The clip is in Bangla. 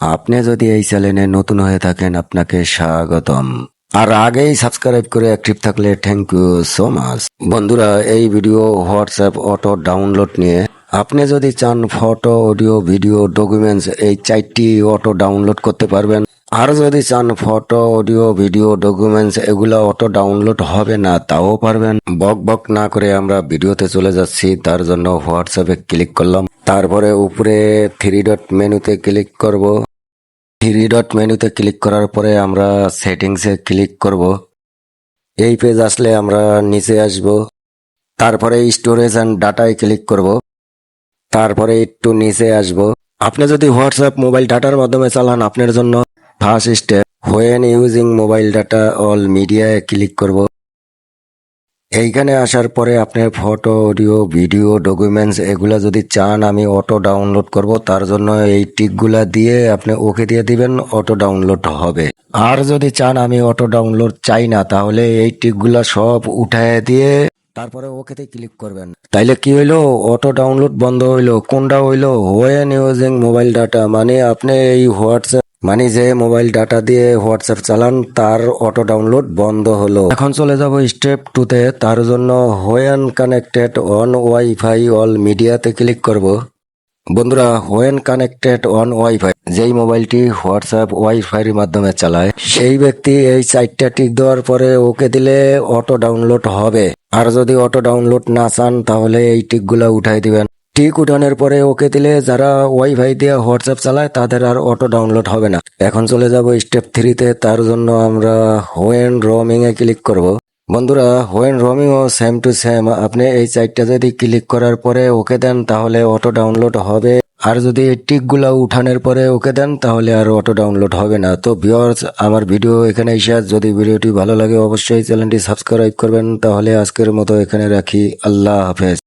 আপনি যদি এই চ্যানেলে নতুন হয়ে থাকেন, আপনাকে স্বাগতম। আর আগেই সাবস্ক্রাইব করে অ্যাক্টিভ থাকলে থ্যাংক ইউ সো মাচ বন্ধুরা, এই ভিডিও হোয়াটসঅ্যাপ অটো ডাউনলোড নিয়ে আপনি যদি চান ফটো, অডিও, ভিডিও ডকুমেন্টস এই চারটি অটো ডাউনলোড করতে পারবেন। আর যদি চান ফটো, অডিও, ভিডিও ডকুমেন্টস এগুলো অটো ডাউনলোড হবে না, তাও পারবেন। বক বক না করে আমরা ভিডিওতে চলে যাচ্ছি, তার জন্য হোয়াটসঅ্যাপে ক্লিক করলাম। তারপরে উপরে থ্রি ডট মেনুতে ক্লিক করব। থ্রি ডট মেনুতে ক্লিক করার পরে আমরা সেটিংসে ক্লিক করব। এই পেজ আসলে আমরা নিচে আসব। তারপরে স্টোরেজ অ্যান্ড ডাটায় ক্লিক করব। তারপরে একটু নিচে আসব। আপনি যদি হোয়াটসঅ্যাপ মোবাইল ডাটার মাধ্যমে চালান, আপনার জন্য first step when using mobile data all মিডিয়ায় ক্লিক করব। এইখানে আসার পরে আপনার ফটো, অডিও, ভিডিও ডকুমেন্টস এগুলা যদি চান আমি অটো ডাউনলোড করব, তার জন্য এই টিকগুলা দিয়ে আপনি ওকে দিয়ে দিবেন অটো ডাউনলোড হবে। আর যদি চান আমি অটো ডাউনলোড চাই না, তাহলে এই টিকগুলা সব উঠায় দিয়ে তারপরে ওকেতে ক্লিক করবেন। তাইলে কি হইল? অটো ডাউনলোড বন্ধ হইল। কোনটা হইল? হোয়েন ইউজিং মোবাইল ডাটা মানে আপনি এই হোয়াটসঅ্যাপ মানে যে মোবাইল ডাটা দিয়ে হোয়াটসঅ্যাপ চালান, তার অটো ডাউনলোড বন্ধ হলো। এখন চলে যাব স্টেপ টুতে তার জন্য when connected on wifi all মিডিয়াতে ক্লিক করব। বন্ধুরা, হোয়েন কানেক্টেড অন ওয়াইফাই, যেই মোবাইলটি হোয়াটসঅ্যাপ ওয়াইফাইয়ের মাধ্যমে চালায়, সেই ব্যক্তি এই চারটা টিক দেওয়ার পরে ওকে দিলে অটো ডাউনলোড হবে। আর যদি অটো ডাউনলোড না চান, তাহলে এই টিকগুলা উঠাই দিবেন। টিক উঠানোর পরে ওকে দিলে যারা ওয়াইফাই দিয়ে হোয়াটসঅ্যাপ চালায়, তাদের আর অটো ডাউনলোড হবে না। এখন চলে যাব স্টেপ থ্রিতে তার জন্য আমরা হোয়েন রোমিং এ ক্লিক করব। বন্ধুরা, হোয়েন রোমিং ও সেম টু সেম আপনি এই সাইটটা যদি ক্লিক করার পরে ওকে দেন, তাহলে অটো ডাউনলোড হবে। আর যদি টিকগুলা উঠানোর পরে ওকে দেন, তাহলে আর অটো ডাউনলোড হবে না। তো ভিউয়ার্স আমার ভিডিও এখানে এসে যদি ভিডিওটি ভালো লাগে, অবশ্যই চ্যানেলটি সাবস্ক্রাইব করবেন। তাহলে আজকের মতো এখানে রাখি। আল্লাহ হাফেজ।